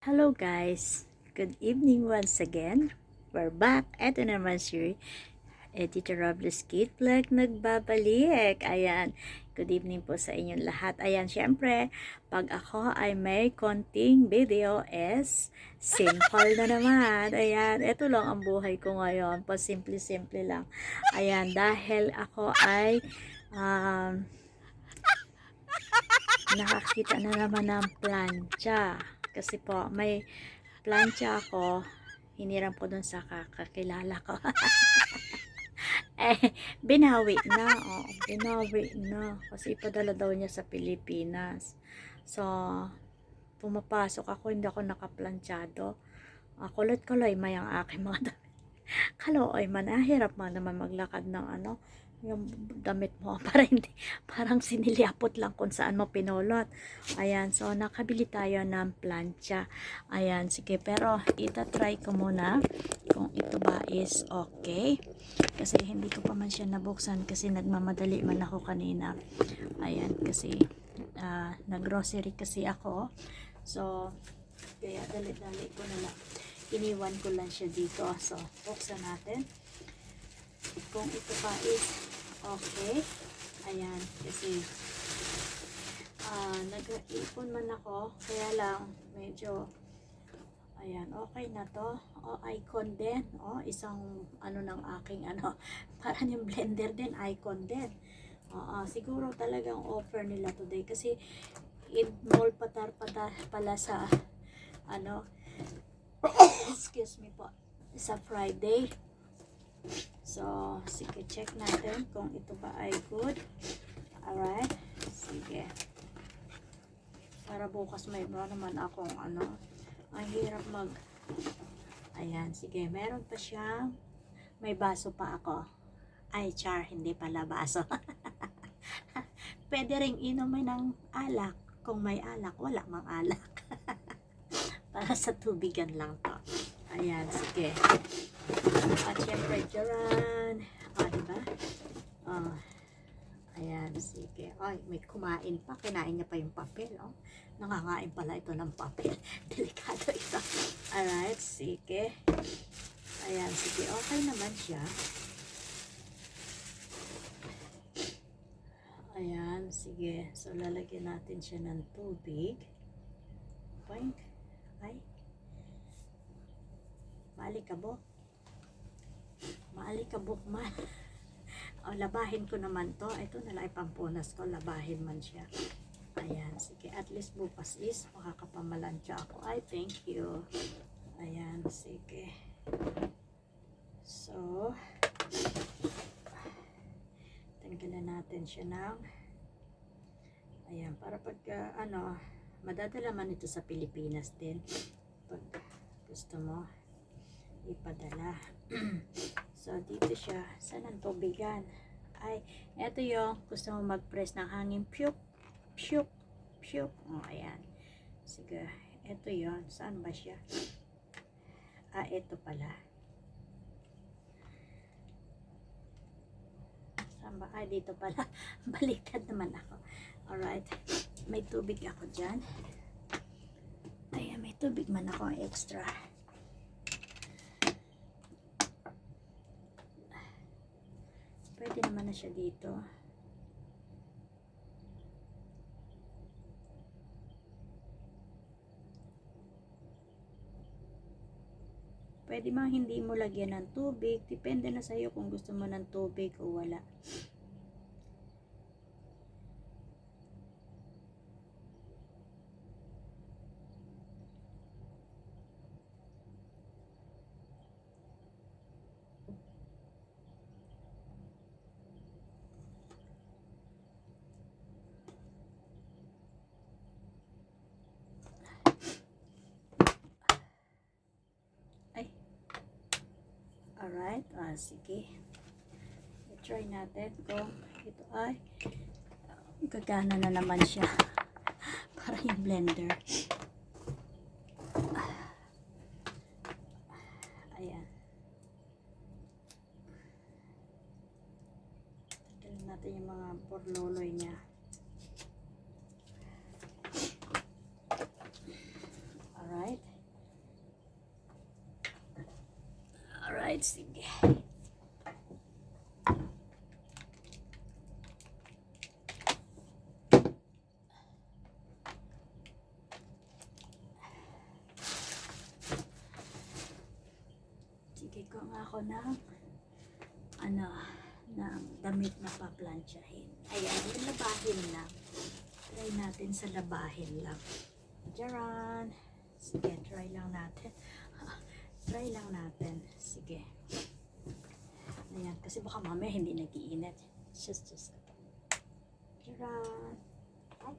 Hello guys! Good evening once again. We're back. Ito naman si Editor Robles Kid Vlog nagbabalik. Ayan. Good evening po sa inyong lahat. Ayan, syempre, pag ako ay may konting video is simple na naman. Ayan, ito lang ang buhay ko ngayon. Pa simple-simple lang. Ayan, dahil ako ay um, nakakita na naman ng plancha. Kasi po, may plancha ako. Hiniram ko dun sa kakakilala ko. eh, binawi na. Oh, binawi na. Kasi ipadala daw niya sa Pilipinas. So, pumapasok ako, hindi ako nakaplanchado. Uh, kulot-kuloy may ang aking mga. Kalooy man, ah, hirap man naman maglakad ng ano, yung damit mo para hindi parang siniliapot lang kung saan mo pinulot. Ayan so nakabili tayo ng plancha. Ayan sige pero itatry ko muna kung ito ba is okay. Kasi hindi ko pa man siya nabuksan kasi nagmamadali man ako kanina. Ayan kasi uh, naggrocery kasi ako. So kaya dali-dali ko na lang iniwan ko lang siya dito so buksan natin kung ito pa is okay. Ayan, kasi ah nag-ipon man ako, kaya lang medyo ayan, okay na to. O, icon din. O, isang ano ng aking ano, parang yung blender din, icon din. Oo, siguro talagang offer nila today kasi in mall patar pata pala sa ano excuse me po sa Friday So, sige, check natin kung ito ba ay good. Alright. Sige. Para bukas may ba naman akong ano. Ang hirap mag... Ayan, sige. Meron pa siyang... May baso pa ako. Ay, char, hindi pala baso. Pwede ring inumin ng alak. Kung may alak, wala mang alak. Para sa tubigan lang to. Ayan, sige. At syempre, Jaran. Ah, diba? Ah, ayan, sige. Ay, may kumain pa. Kinain niya pa yung papel, oh. Nangangain pala ito ng papel. Delikado ito. Alright, sige. Ayan, sige. Okay naman siya. Ayan, sige. So, lalagyan natin siya ng tubig. Boink. Ay. Maalikabok. Maalikabok man. o, labahin ko naman to. Ito na lang ipampunas ko. Labahin man siya. Ayan, sige. At least bukas is makakapamalansya ako. Ay, thank you. Ayan, sige. So, tanggalan natin siya ng ayan, para pagka, ano, madadala man ito sa Pilipinas din. Pag gusto mo, ipadala. so, dito siya. Saan ang tubigan? Ay, eto yung gusto mo mag-press ng hangin. Pyuk, pyuk, pyuk. O, oh, ayan. Sige, eto yon Saan ba siya? Ah, eto pala. Saan ba? Ah, dito pala. Baliktad naman ako. Alright. May tubig ako dyan. Ayan, may tubig man ako extra. Pwede naman na siya dito. Pwede mang hindi mo lagyan ng tubig. Depende na sa'yo kung gusto mo ng tubig o wala. Alright, ah, sige. I-try natin kung ito ay gagana na naman siya. Para yung blender. Ayan. Tanggalin natin yung mga porloloy niya. Alright. Alright, sige. Sige ko nga ako ng ano, ng damit na paplansyahin. Ayan, yung labahin lang. Try natin sa labahin lang. Jaran. Sige, try lang natin. Try lang natin. Sige. Ayan, kasi baka mamaya hindi nag-iinit. Just, just. Ay.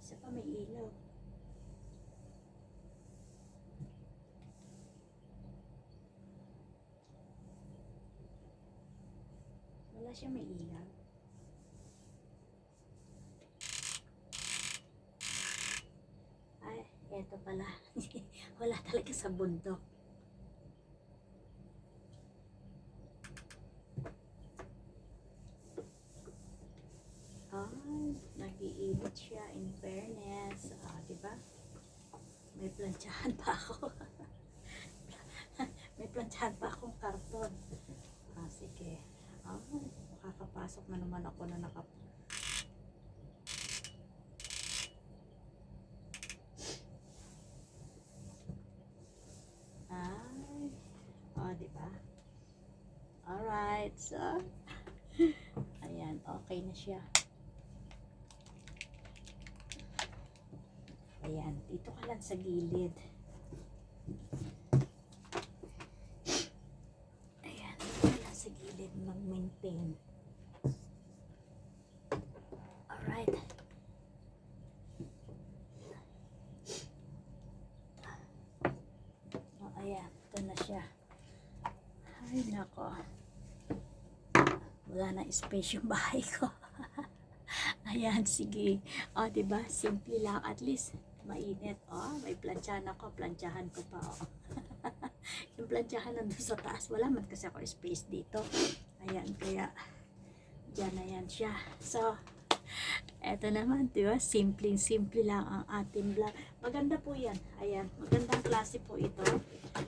Isa pa may ilaw. Wala siya may ilaw. Eto pala. Wala talaga sa bundok. Ay, nag-iinit siya in fairness. Ah, di ba? May plantsahan pa ako. May plantsahan pa akong karton. Ah, sige. Ah, makakapasok na naman ako na nakap... Ay, oh, di ba? Alright, so, ayan, okay na siya. Ayan, dito ka lang sa gilid. Ayan, dito ka lang sa gilid mag-maintain. Alright. Oh, ayan, ito na siya. Ay, nako. Wala na space yung bahay ko. Ayan, sige. O, oh, diba? Simple lang. At least, mainit. O, oh, may plantsahan ako. Plantsahan ko pa. Oh. yung plantsahan nandun sa taas. Wala man kasi ako space dito. Ayan, kaya, dyan na yan siya. So, eto naman, diba? Simpleng-simple lang ang ating vlog. Maganda po yan. Ayan, magandang klase po ito.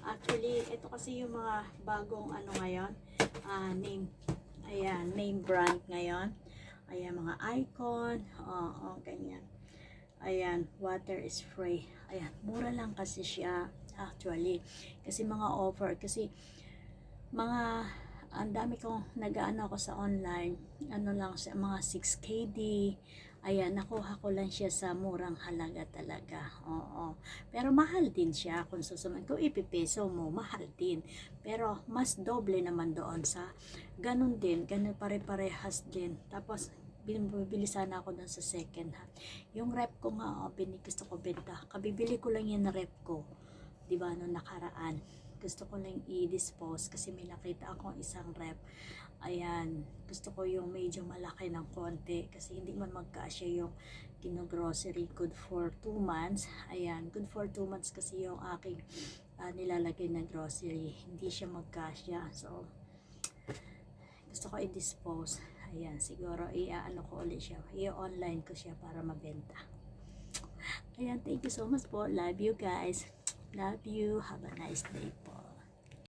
Actually, ito kasi yung mga bagong ano ngayon, ah, name, ayan, name brand ngayon. Ayan, mga icon. Oo, ganyan. Ayan, water free. Ayan, mura lang kasi siya actually. Kasi mga offer. Kasi mga, ang dami kong nag-ano ako sa online. Ano lang, sa mga 6KD. Ayan, nakuha ko lang siya sa murang halaga talaga. Oo. Pero mahal din siya kung susunod. Kung ipipeso mo, mahal din. Pero mas doble naman doon sa ganun din. Ganun pare-parehas din. Tapos, bumibili sana ako dun sa second hand. Yung rep ko nga, oh, gusto ko benta. Kabibili ko lang yung rep ko. Di ba, nung nakaraan. Gusto ko lang i-dispose kasi may nakita akong isang rep. Ayan, gusto ko yung medyo malaki ng konti kasi hindi man magkasya yung kino-grocery good for 2 months. Ayan, good for 2 months kasi yung aking ah, nilalagay na grocery. Hindi siya magkasya. So, gusto ko i-dispose. Ayan, siguro i-ano ko ulit siya. I-online ko siya para mabenta. Ayan, thank you so much po. Love you guys. Love you. Have a nice day.